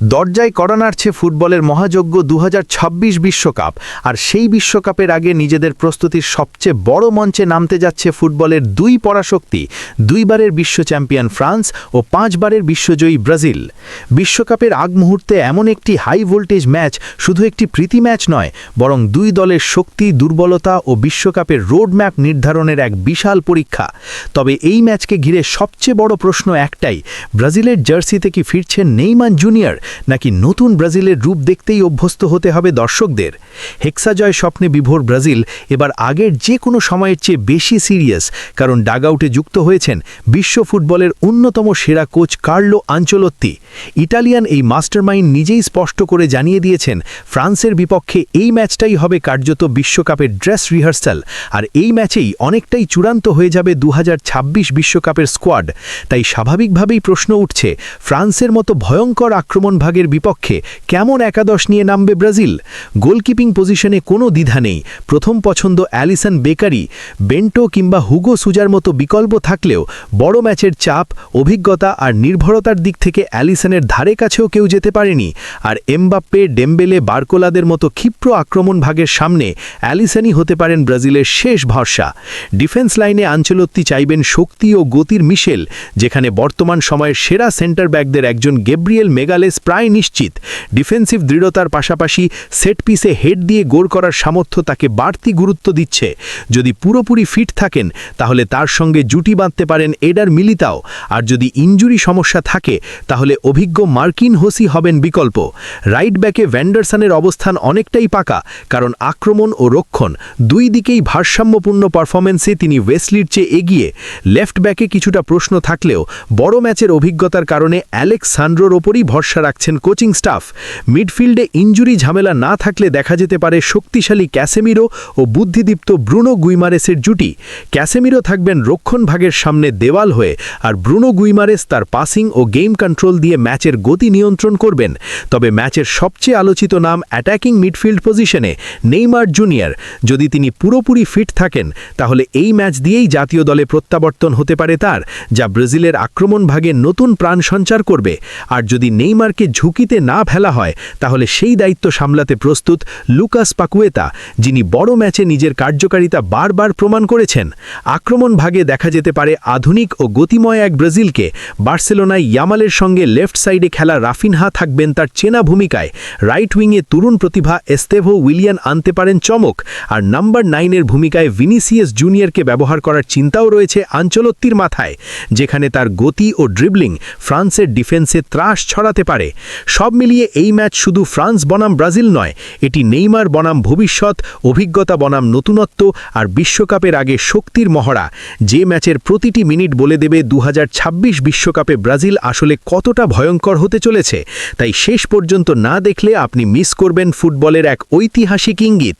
দরজায় কড়া নাড়ছে ফুটবলের মহাযজ্ঞ দু বিশ্বকাপ। আর সেই বিশ্বকাপের আগে নিজেদের প্রস্তুতির সবচেয়ে বড় মঞ্চে নামতে যাচ্ছে ফুটবলের দুই পরাশক্তি, দুইবারের বিশ্ব চ্যাম্পিয়ন ফ্রান্স ও পাঁচবারের বিশ্বজয়ী ব্রাজিল। বিশ্বকাপের আগ মুহূর্তে এমন একটি হাই ভোল্টেজ ম্যাচ শুধু একটি প্রীতি ম্যাচ নয়, বরং দুই দলের শক্তি, দুর্বলতা ও বিশ্বকাপের রোডম্যাপ নির্ধারণের এক বিশাল পরীক্ষা। তবে এই ম্যাচকে ঘিরে সবচেয়ে বড় প্রশ্ন একটাই, ব্রাজিলের জার্সিতে কি ফিরছেন নেইমান জুনিয়র? নাকি নতুন ব্রাজিলের রূপ দেখতেই অভ্যস্ত হতে হবে দর্শকদের? হেক্সাজয় স্বপ্নে বিভোর ব্রাজিল এবার আগের যে কোনো সময়ের চেয়ে বেশি সিরিয়াস, কারণ ডাগআউটে যুক্ত হয়েছেন বিশ্ব ফুটবলের অন্যতম সেরা কোচ কার্লো আঞ্চলত্তি। ইটালিয়ান এই মাস্টারমাইন্ড নিজেই স্পষ্ট করে জানিয়ে দিয়েছেন, ফ্রান্সের বিপক্ষে এই ম্যাচটাই হবে কার্যত বিশ্বকাপের ড্রেস রিহার্সাল, আর এই ম্যাচেই অনেকটাই চূড়ান্ত হয়ে যাবে দু বিশ্বকাপের স্কোয়াড। তাই স্বাভাবিকভাবেই প্রশ্ন উঠছে, ফ্রান্সের মতো ভয়ঙ্কর আক্রমণ ভাগের বিপক্ষে কেমন একাদশ নিয়ে নামবে ব্রাজিল? গোলকিপিং পজিশনে কোনো দ্বিধা নেই। প্রথম পছন্দ অ্যালিসন বেকারি। বেন্টো কিংবা হুগো সুজার মতো বিকল্প থাকলেও বড় ম্যাচের চাপ, অভিজ্ঞতা আর নির্ভরতার দিক থেকে অ্যালিসনের ধারে কাছেও কেউ যেতে পারেনি। আর এমবাপ্পে, ডেম্বেলে, বার্কোলাদের মতো ক্ষিপ্র আক্রমণ ভাগের সামনে অ্যালিসনই হতে পারেন ব্রাজিলের শেষ ভরসা। ডিফেন্স লাইনে আঞ্চলত্তি চাইবেন শক্তি ও গতির মিশেল, যেখানে বর্তমান সময়ের সেরা সেন্টার ব্যাকদের একজন গেব্রিয়েল মেগালেস প্রায় নিশ্চিত। ডিফেন্সিভ দৃঢ়তার পাশাপাশি সেট পিসে হেড দিয়ে গোল করার সামর্থ্য তাকে বাড়তি গুরুত্ব দিচ্ছে। যদি পুরোপুরি ফিট থাকেন, তাহলে তার সঙ্গে জুটি বাঁধতে পারেন এডার মিলিতাও। আর যদি ইঞ্জুরি সমস্যা থাকে, তাহলে অভিজ্ঞ মার্কিন হোসি হবেন বিকল্প। রাইট ব্যাকে ভ্যান্ডারসনের অবস্থান অনেকটাই পাকা, কারণ আক্রমণ ও রক্ষণ দুই দিকেই ভারসাম্যপূর্ণ পারফরমেন্সে তিনি ওয়েসলির চেয়ে এগিয়ে। লেফট ব্যাকে কিছুটা প্রশ্ন থাকলেও বড় ম্যাচের অভিজ্ঞতার কারণে অ্যালেক্স সান্ড্রোর ওপরই ভরসা রাখছেন কোচিং স্টাফ। মিডফিল্ডে ইঞ্জুরি ঝামেলা না থাকলে দেখা যেতে পারে শক্তিশালী ক্যাসেমিরো ও বুদ্ধিদীপ্ত ব্রুনো গুইমারেসের জুটি। ক্যাসেমিরো থাকবেন রক্ষণ ভাগের সামনে দেওয়াল হয়ে আর ব্রুনো গুইমারেস তার পাসিং ও গেম কন্ট্রোল দিয়ে ম্যাচের গতি নিয়ন্ত্রণ করবেন। তবে ম্যাচের সবচেয়ে আলোচিত নাম অ্যাটাকিং মিডফিল্ড পজিশনে নেইমার জুনিয়র। যদি তিনি পুরোপুরি ফিট থাকেন, তাহলে এই ম্যাচ দিয়েই জাতীয় দলে প্রত্যাবর্তন হতে পারে তার, যা ব্রাজিলের আক্রমণ ভাগে নতুন প্রাণ সঞ্চার করবে। আর যদি নেইমারকে ঝুঁকিতে না ফেলা হয়, তাহলে সেই দায়িত্ব সামলাতে প্রস্তুত লুকাস পাকুয়েতা, যিনি বড় ম্যাচে নিজের কার্যকারিতা বারবার প্রমাণ করেছেন। আক্রমণ ভাগে দেখা যেতে পারে আধুনিক ও গতিময় এক ব্রাজিলকে। বার্সেলোনায় ইয়ামালের সঙ্গে লেফট সাইডে খেলা রাফিনহা থাকবেন তার চেনা ভূমিকায়। রাইট উইংয়ে তরুণ প্রতিভা এস্তেভো উইলিয়ান আনতে পারেন চমক। আর নাম্বার নাইনের ভূমিকায় ভিনিসিয়াস জুনিয়রকে ব্যবহার করার চিন্তাও রয়েছে আঞ্চলত্তির মাথায়, যেখানে তার গতি ও ড্রিবলিং ফ্রান্সের ডিফেন্সে ত্রাস ছড়াতে পারে। সব মিলিয়ে এই ম্যাচ শুধু ফ্রান্স বনাম ব্রাজিল নয়, এটি নেইমার বনাম ভবিষ্যৎ, অভিজ্ঞতা বনাম নতুনত্ব আর বিশ্বকাপের আগে শক্তির মহড়া। যে ম্যাচের প্রতিটি মিনিট বলে দেবে দু বিশ্বকাপে ব্রাজিল আসলে কতটা ভয়ঙ্কর হতে চলেছে। তাই শেষ পর্যন্ত না দেখলে আপনি মিস করবেন ফুটবলের এক ঐতিহাসিক ইঙ্গিত।